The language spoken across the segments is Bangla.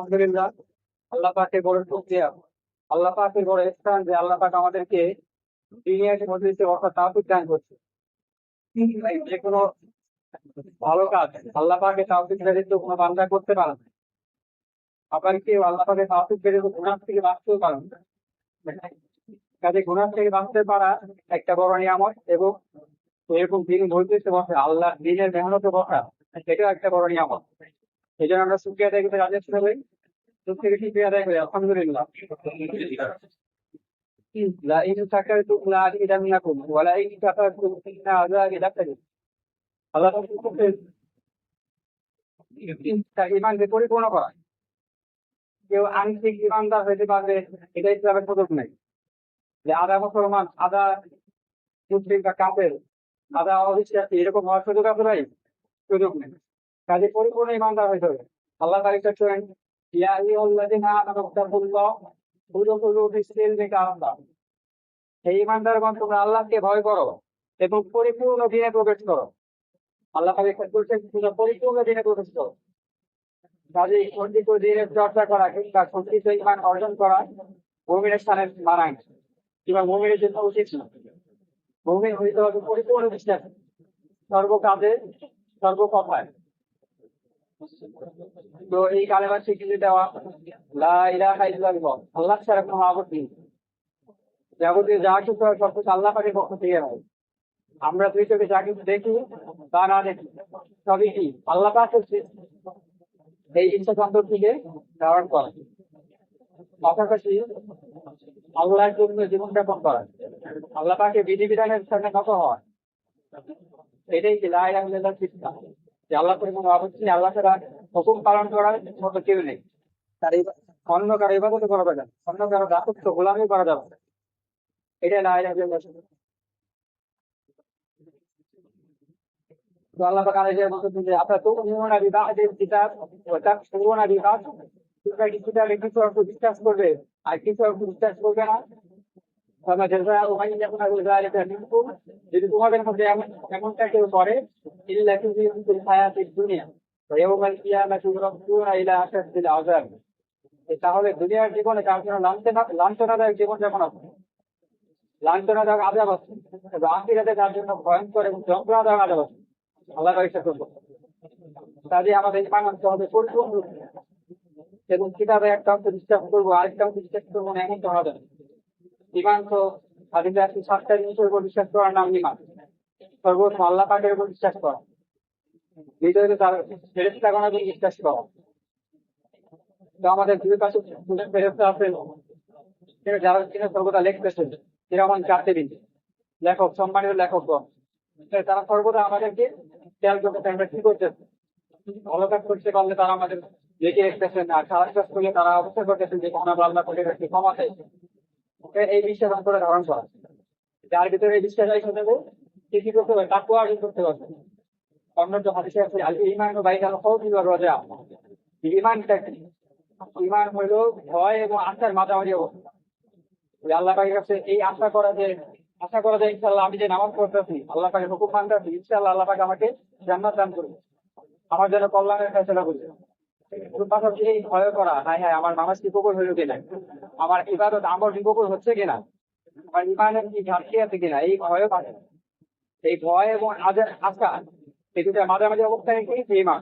আলহামদুলিল্লাহ, আল্লাহ পাকে বড় আল্লাহ পাকের স্থান যে আল্লাহ পাক আমাদেরকে অর্থাৎ তাওফিক দান করছে। যে কোনো ভালো কাজ, আল্লাহ পাকে তাওফিক ব্যতীত কোনো বান্দা করতে পারে না। আবার কেউ আল্লাহ পাকে গুনাহ থেকে বাঁচতেও পারে না। কাজে থেকে বাঁচতে পারা একটা বড় নিয়ামত এবং এরকম দিন বলতেছে বসে আল্লাহ দিনের মেহনতে বসা সেটাও একটা বড় নিয়ামত। এই জন্য আমরা সুখী আদায় করতে রাজি আসতে হবে সুখী সুখী আদায় করি আলহামদুলিল্লাহ لئن شكرتم لأزيدنكم ولئن كفرتم إن عذابي لشديد আল্লাহ তার ইমানকে পরিপূর্ণ করা কেউ আংশিক ইমানদার হইতে পারবে এটা ইসলামের সুযোগ নেই যে আধা মুসলমান আধা মুসলিম বা কাপের আধা অবিশ্বাসী এরকম হওয়ার সুযোগ আছে ভাই সুযোগ নেই কাজে পরিপূর্ণ ইমানদার হইতে হবে। আল্লাহ তারিখ করেন ইয়া আইয়ুহাল্লাযীনা আমানু তাকুল্লাহ উদখুলু ফিস-সিলমি কাফা হে ইমানদারগণ তোমরা আল্লাহকে ভয় করো এবং পরিপূর্ণ দিনে প্রবেশ করো। আল্লাহ তোমরা পরিপূর্ণ দিনে প্রবেশ করো। কাজে দিনের চর্চা করা, কিংবা খণ্ডিত ইমান অর্জন করা মুমিনের স্থানে মানায়। কিংবা মুমিনের জন্য উচিত না। মুমিন হইতে হবে পরিপূর্ণ বিশ্বাস সর্ব কাজে সর্ব কথায় তো এই কালেমার স্বীকৃতি দেওয়া আল্লাহ ছাড়া কোনো যা কিছু হয় সব কিছু আল্লাহ পক্ষ থেকে হয়। আমরা দুই চোখে যা কিছু দেখি, তা না দেখি, সবই কি? আল্লাহ এই ইচ্ছা থেকে ধারণ করা। পাশাপাশি আল্লাহর জন্য জীবনযাপন করা। আল্লাহ পাকে বিধিবিধানের সামনে নত হয়? এটাই কি লাই আল্লাহ শিক্ষা? যে অবস্থা নেই, আল্লাহ ছাড়া হুকুম পালন করার মতো কেউ নেই। তার কারও যাবে না। গোলামি করা যাবে না। এটা লাই আল্লাহ পাক যে তো কিছু বিশ্বাস করবে? আর কিছু বিশ্বাস করবে না? যদি তোমাদের মধ্যে এমন এমনটা কেউ করে তাহলে দুনিয়ার জীবনে কার জন্য লাঞ্ছনা লাঞ্ছনাদায়ক জীবন যেমন আছে, লাঞ্ছনাদায়ক আজাব আছে আখিরাতে তার জন্য ভয়ঙ্কর এবং যন্ত্রণাদায়ক আজাব আছে। আল্লাহ পরীক্ষা করব কাজে আমাদের ইমান হবে, পরিপূর্ণ এবং কিতাবে একটা অংশ বিশ্বাস করব, আরেকটা অংশ বিশ্বাস করব না এমন তো হবে। না। তো হাদিসে সাতটা জিনিসের উপর বিশ্বাস করার নাম ইমান সর্বপ্রথম আল্লাহ পাকের উপর বিশ্বাস করা। তার ফেরেস্তা বিশ্বাস তো আমাদের দুই পাশে ফেরেস্তা আছে। কিন্তু যারা সর্বদা লিখতেছেন দিন লেখক, সম্মানিত লেখকগণ। তারা সর্বদা আমাদেরকে আমরা কি করতেছি? ভালো কাজ করতে পারলে তারা আমাদের লিখে রেখতেছেন আর খারাপ কাজ করলে তারা অবস্থা করতেছেন যে কোনো আল্লাহ করে চাইছে। ওকে, এই বিশ্বাস অন্তরে ধারণ করা যার ভিতরে এই বিশ্বাস আসে দেবো সে কি করতে হবে তাকে অর্জন করতে পারবে। অন্য যে হাদিসে আছে, আল ইমান ও বাইকাল খৌফি ওয়া রাজা। ইমানটা কি? ইমান হইল ভয় এবং আশার মাঝামাঝি অবস্থা। ওই আল্লাহ পাকের কাছে এই আশা করা যে, আশা করা যায় ইনশাল্লাহ আমি যে নামাজ পড়তেছি, আল্লাহ পাকের হুকুম মানতেছি ইনশাল্লাহ আল্লাহ পাক আমাকে জান্নাত দান করবে আমার জন্য কল্যাণের ফেসলা এর পাশাপাশি এই ভয় করা আমার কি হইল কিনা আমার ইবাদত আমল কি হচ্ছে কিনা? আমার ইমানের কি ঘাটতি আছে কিনা? এই ভয় পারে এই ভয় এবং আজ- আশা এই দুটা মাঝামাঝি অবস্থায় কি ইমান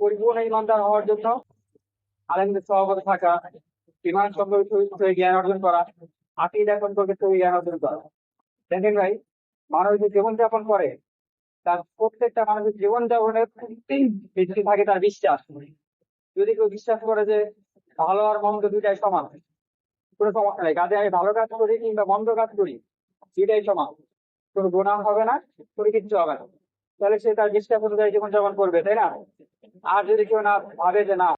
পরিপূর্ণ ইমানদার হওয়ার জন্য আলেমদের সহগত থাকা, ইমান সম্পর্কে জ্ঞান অর্জন করা, আকিদা সম্পর্কে জ্ঞান অর্জন করা। দেখেন ভাই, মানুষ যে জীবনযাপন করে তার প্রত্যেকটা মানুষের জীবন যাপনের ভিত্তি থাকে তার বিশ্বাস। যদি কেউ বিশ্বাস করে যে ভালো আর মন্দ দুইটাই সমান, কোনো সমস্যা নেই। কাজে আমি ভালো কাজ করি কিংবা মন্দ কাজ করি, দুইটাই সমান। কোনো গোনা হবে না, কোনো কিচ্ছু হবে না। তাহলে সে তার বিশ্বাস অনুযায়ী জীবনযাপন করবে, তাই না? আর যদি কেউ না ভাবে যে না